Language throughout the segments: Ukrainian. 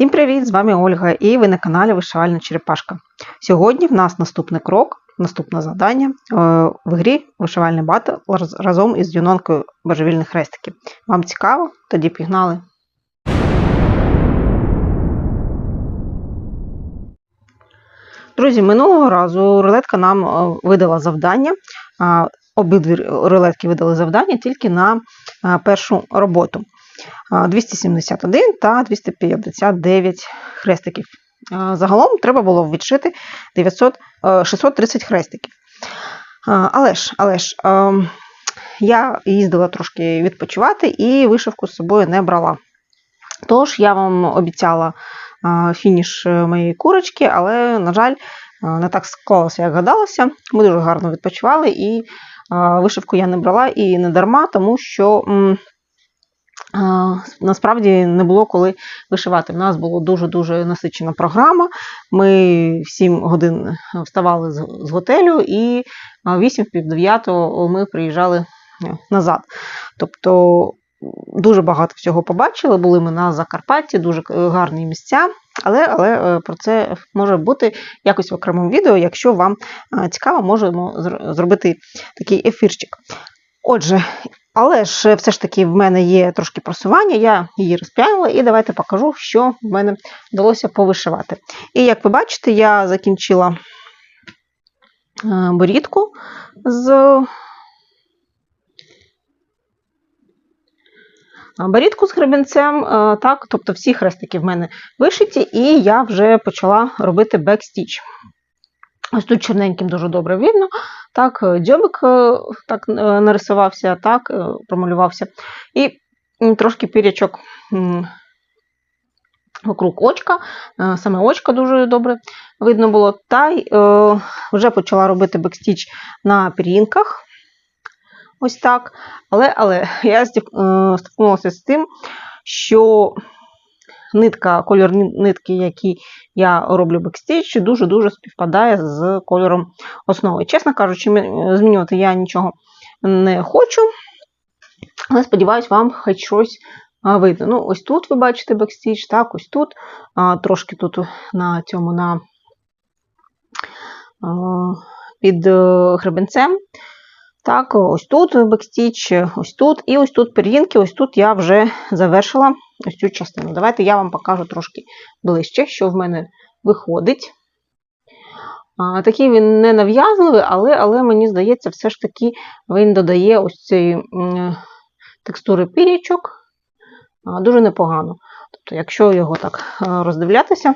Всім привіт! З вами Ольга і ви на каналі Вишивальна Черепашка. Сьогодні в нас наступний крок, наступне завдання е, в грі Вишивальний батл разом із юнонкою божевільних хрестиків. Вам цікаво? Тоді пігнали. Друзі, минулого разу рулетка нам е, видала завдання. Обидві рулетки видали завдання тільки на першу роботу. А, 271 та 259 хрестиків. Загалом треба було відшити 900, е, 630 хрестиків. Але ж, але ж ем, я їздила трошки відпочивати і вишивку з собою не брала. Тож я вам обіцяла фініш е, моєї курочки, але, на жаль, не так склалося, як гадалося. Ми дуже гарно відпочивали, і вишивку я не брала і не дарма, тому що насправді не було коли вишивати. У нас була дуже-дуже насичена програма. Ми в 7 годин вставали з, готелю, і а, 8 пів 9 ми приїжджали е, назад. Тобто дуже багато всього побачили. Були ми на Закарпатті, дуже е, гарні місця. Але, але е, про це може бути якось в окремому відео. Якщо вам е, цікаво, можемо зробити такий ефірчик. Отже, але ж все ж таки в мене є трошки просування, я її розп'янула, і давайте покажу, що в мене вдалося повишивати. І як ви бачите, я закінчила е, борідку з Борідку з гребінцем, е, так, тобто всі хрестики в мене вишиті, і я вже почала робити бекстіч. Ось тут чорненьким дуже добре видно. Так, е, дзьобик е, так е, нарисувався, так, промалювався. І трошки пірячок вокруг очка. Саме очко дуже добре видно було. Та й вже почала робити бекстіч на пір'їнках. Ось так. Але, але я стикнулася з тим, що нитка, кольор нитки, який я роблю бекстіч, дуже-дуже співпадає з кольором основи. Чесно кажучи, змінювати я нічого не хочу, але сподіваюся, вам хоч щось видно. Ну, ось тут ви бачите бекстіч, так, ось тут, трошки тут на цьому на під е, гребенцем. Так, ось тут бекстіч, ось тут, і ось тут пір'їнки, ось тут я вже завершила ось цю частину. Давайте я вам покажу трошки ближче, що в мене виходить. Такий він не нав'язливий, але, але мені здається, все ж таки він додає ось цієї текстури пірічок дуже непогано. Тобто, якщо його так роздивлятися,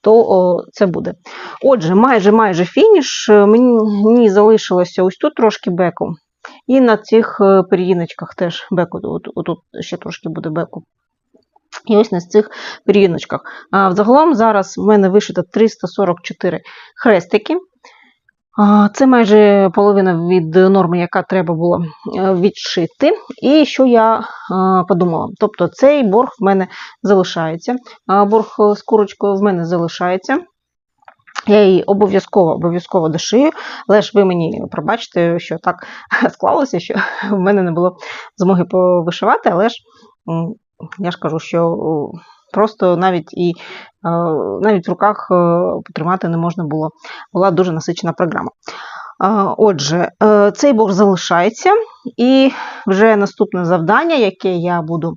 то о, це буде. Отже, майже майже фініш. Мені залишилося ось тут трошки беку. І на цих е, пір'їночках теж беку, от, отут ще трошки буде беку. І ось на цих пір'їночках. Взагалом зараз в мене вишито 344 хрестики. Це майже половина від норми, яка треба було е, відшити. І що я е, подумала? Тобто цей борг в мене залишається. Борг з курочкою в мене залишається. Я її обов'язково обов'язково дошию, але ж ви мені пробачте, що так склалося, що в мене не було змоги повишивати, але ж я ж кажу, що просто навіть і е, навіть в руках е, потримати не можна було. Була дуже насичена програма. Отже, е, цей борг залишається, і вже наступне завдання, яке я буду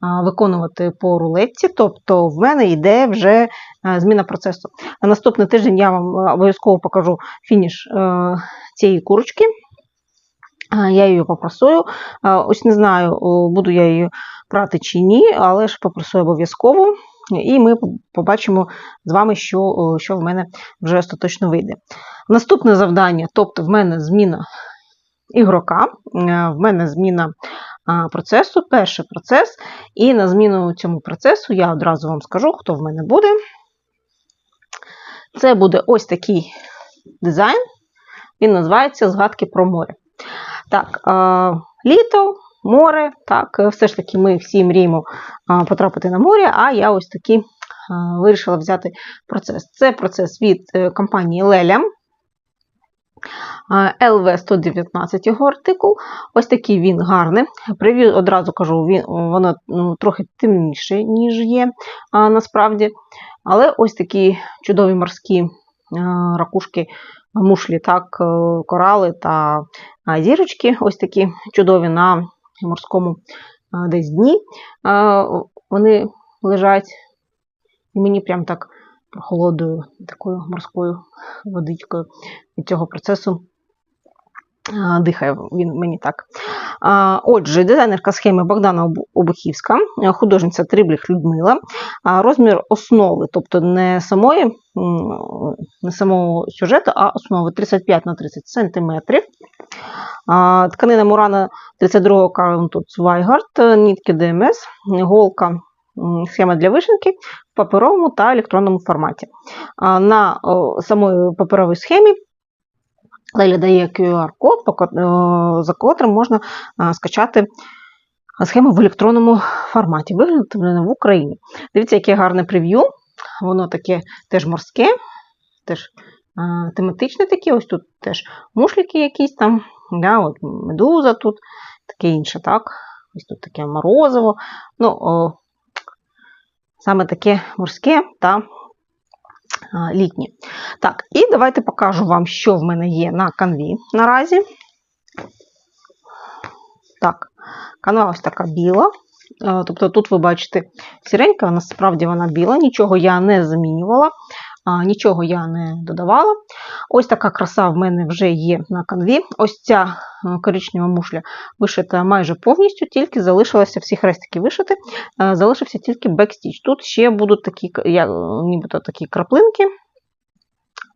виконувати по рулетці, тобто в мене йде вже е, зміна процесу. На наступний тиждень я вам е, обов'язково покажу фініш е, цієї курочки. А, Я її попрасую. Ось не знаю, буду я її прати чи ні, але ж попрасую обов'язково. І ми побачимо з вами, що, що в мене вже остаточно вийде. Наступне завдання, тобто в мене зміна ігрока, е, в мене зміна процесу, перший процес. І на зміну цьому процесу я одразу вам скажу, хто в мене буде. Це буде ось такий дизайн. Він називається Згадки про море. Так, літо, море. Так, все ж таки ми всі мріємо потрапити на море, а я ось таки вирішила взяти процес. Це процес від е, компанії Леля. ЛВ 119 його артикул. Ось такий він гарний. Привів, одразу кажу, він, воно ну, трохи темніше, ніж є а, насправді. Але ось такі чудові морські ракушки, мушлі, так, е, корали та зірочки, ось такі чудові на морському десь дні. Вони лежать, і мені прям так прохолодою, такою морською водичкою від цього процесу дихає він мені так. Отже, дизайнерка схеми Богдана Обухівська, художниця Трибліх Людмила. Розмір основи, тобто не самої, не самого сюжету, а основи 35 на 30 см. Тканина Мурана 32-го каунту Цвайгард, нітки ДМС, голка, схема для вишивки в паперовому та електронному форматі. На самої паперовій схемі Леля дає QR-код, е, за котрим можна е, скачати схему в електронному форматі, виготовлена в Україні. Дивіться, яке гарне прев'ю. Воно таке теж морське, теж е, тематичне таке. Ось тут теж мушліки якісь там, да, от медуза тут, таке інше, так. Ось тут таке морозиво. Ну, о, саме таке морське та а, літнє. Так, і давайте покажу вам, що в мене є на канві наразі. Так, канва ось така біла. Е, Тобто тут ви бачите сіренька, насправді вона біла, нічого я не замінювала, а, нічого я не додавала. Ось така краса в мене вже є на канві. Ось ця е, коричнева мушля вишита майже повністю, тільки залишилося всі хрестики вишити, е, залишився тільки бекстіч. Тут ще будуть такі, я, нібито такі краплинки,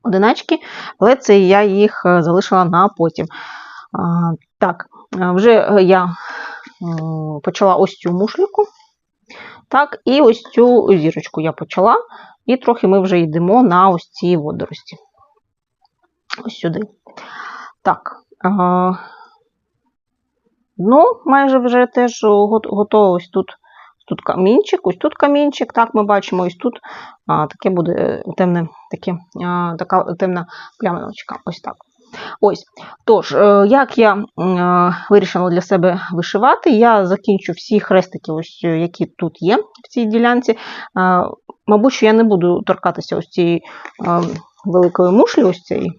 одиначки, але це я їх е, залишила на потім. Так, е, вже е, я почала ось цю мушліку. Так, і ось цю зірочку я почала. І трохи ми вже йдемо на ось ці водорості. Ось сюди. Так. Ну, майже вже теж го- готово. Ось тут, тут камінчик, ось тут камінчик. Так, ми бачимо, ось тут а, таке буде темне, таке, а, така темна пляминочка. Ось так. Ось. Тож, е, як я е, вирішила для себе вишивати, я закінчу всі хрестики, ось, е, які тут є в цій ділянці. Мабуть, що я не буду торкатися ось цієї великої мушлі, ось цієї,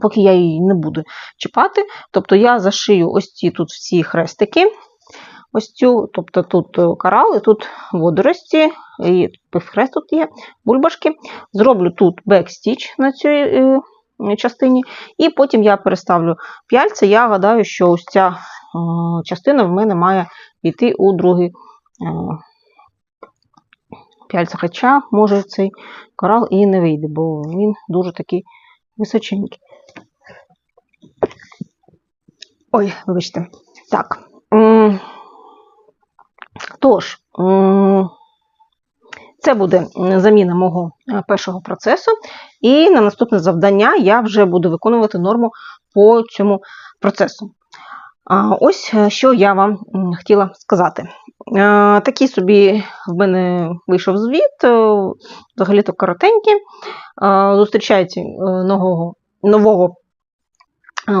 поки я її не буду чіпати. Тобто я зашию ось ці тут всі хрестики. Ось цю, тобто тут е, корал, і тут водорості, і півхрест тут є, бульбашки. Зроблю тут бекстіч на цій е, частині, і потім я переставлю п'яльце. Я гадаю, що ось ця частина в мене має йти у другий п'яльце. Хоча, може, цей корал і не вийде, бо він дуже такий височенький. Ой, вибачте. Так. Тож, це буде заміна мого е, першого процесу, і на наступне завдання я вже буду виконувати норму по цьому процесу. Ось е, що я вам хотіла сказати. Е, Такий собі в мене вийшов звіт, е, взагалі-то коротенький. Зустрічайте нового, нового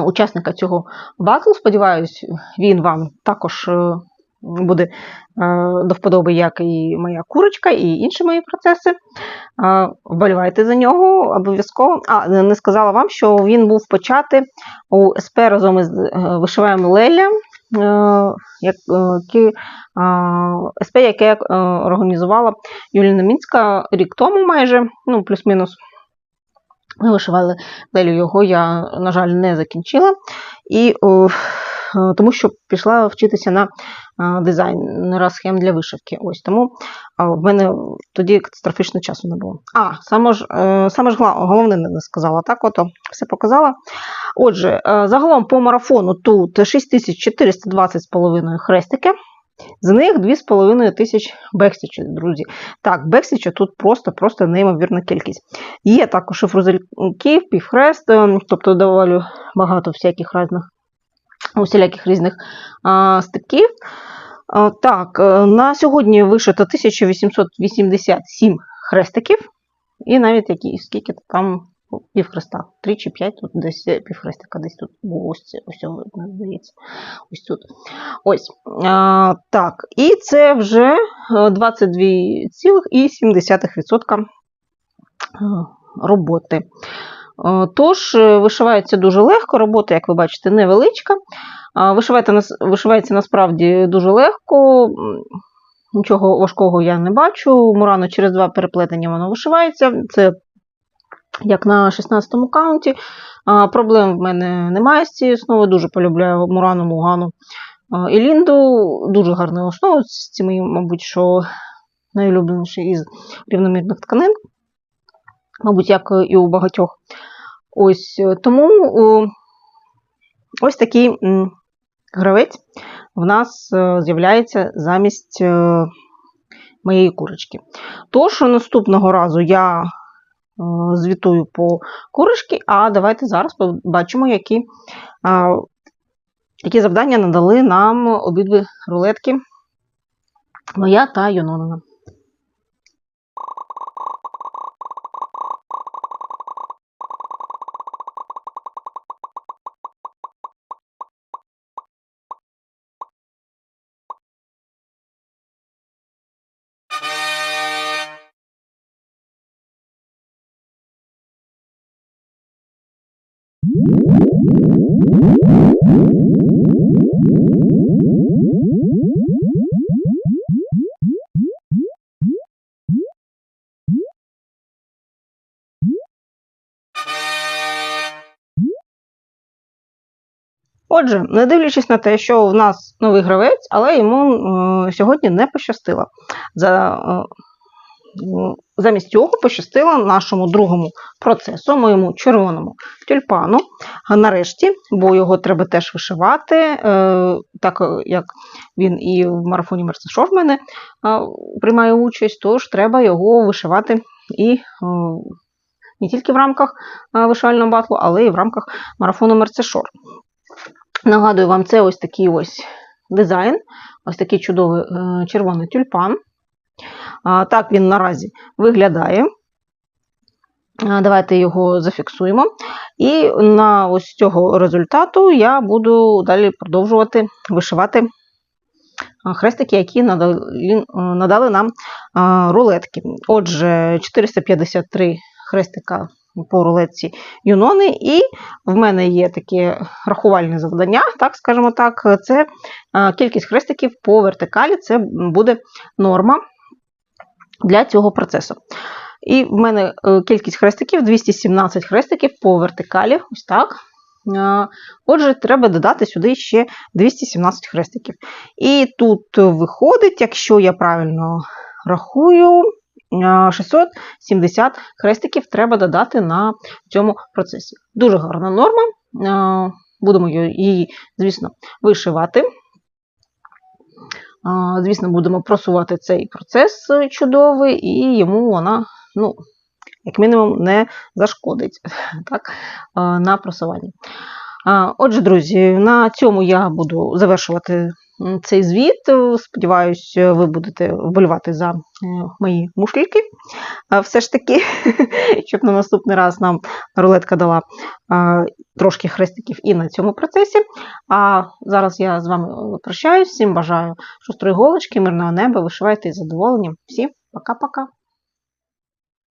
учасника цього батлу. Сподіваюсь, він вам також буде е, до вподоби, як і моя курочка, і інші мої процеси. Е, Вболівайте за нього обов'язково. А, не сказала вам, що він був почати у СП разом із е, вишиваємо Леля. СП, яке організувала Юліна Мінська рік тому майже, ну, плюс-мінус. Ми вишивали Лелю його, я, на жаль, не закінчила. І о, тому що пішла вчитися на а, дизайнера схем для вишивки. Ось тому в мене тоді катастрофічно часу не було. А, саме ж, е, саме ж головне не сказала, так ото все показала. Отже, е, загалом по марафону тут 6420 з половиною хрестики. З них 2,5 тисяч бекстічів, друзі. Так, бекстіча тут просто-просто неймовірна кількість. Є також і фрузельків, півхрест, е, тобто доволі багато всяких різних, усіляких різних стиків. Так, е, на сьогодні вишито 1887 хрестиків, і навіть які, скільки там пів хреста, 3 чи 5, тут десь е, пів хрестика, десь тут ось ось мені здається. Ось тут. Ось. А, так, і це вже е, 22,7% е, роботи. Е, Тож, е, вишивається дуже легко, робота, як ви бачите, невеличка. Вишивається, насправді дуже легко. Нічого важкого я не бачу. Мурано через два переплетення воно вишивається. Це як на 16-му каунті. Проблем в мене немає з цією основою. Дуже полюбляю Мурану, Мугану і Лінду. Дуже гарна основа. Це мої, мабуть, що найулюбленіші із рівномірних тканин. Мабуть, як і у багатьох. Ось е, тому ось такий гравець в нас е, з'являється замість е, моєї курочки. Тож наступного разу я звітую по курочці, а давайте зараз побачимо, які, які завдання надали нам обидві рулетки моя та Йононина. Отже, не дивлячись на те, що в нас новий гравець, але йому е, сьогодні не пощастило. За, е, замість цього пощастило нашому другому процесу, моєму червоному тюльпану. Нарешті, бо його треба теж вишивати, е, так е, як він і в марафоні Мерсешов в мене приймає участь, тож треба його вишивати і не тільки в рамках вишивального батлу, але й в рамках марафону Мерцешор. Нагадую вам, це ось такий ось дизайн, ось такий чудовий е, червоний тюльпан. Так він наразі виглядає. Давайте його зафіксуємо. І на ось цього результату я буду далі продовжувати вишивати хрестики, які надали, е, надали нам рулетки. Отже, 453 хрестика по рулетці Юнони, і в мене є таке рахувальне завдання, так скажімо так, це кількість хрестиків по вертикалі, це буде норма для цього процесу. І в мене е, кількість хрестиків 217 хрестиків по вертикалі. Ось так. Отже, треба додати сюди ще 217 хрестиків. І тут виходить, якщо я правильно рахую, 670 хрестиків треба додати на цьому процесі. Дуже гарна норма. Будемо її, звісно, вишивати. Звісно, будемо просувати цей процес чудовий, і йому вона, ну, як мінімум, не зашкодить так, на просуванні. Отже, друзі, на цьому я буду завершувати цей звіт. Сподіваюсь, ви будете вболівати за е, мої мушліки. Все ж таки, щоб на наступний раз нам рулетка дала трошки хрестиків і на цьому процесі. А зараз я з вами прощаюсь. Всім бажаю шустрої голочки, мирного неба, вишивайте із задоволенням. Всім пока-пока!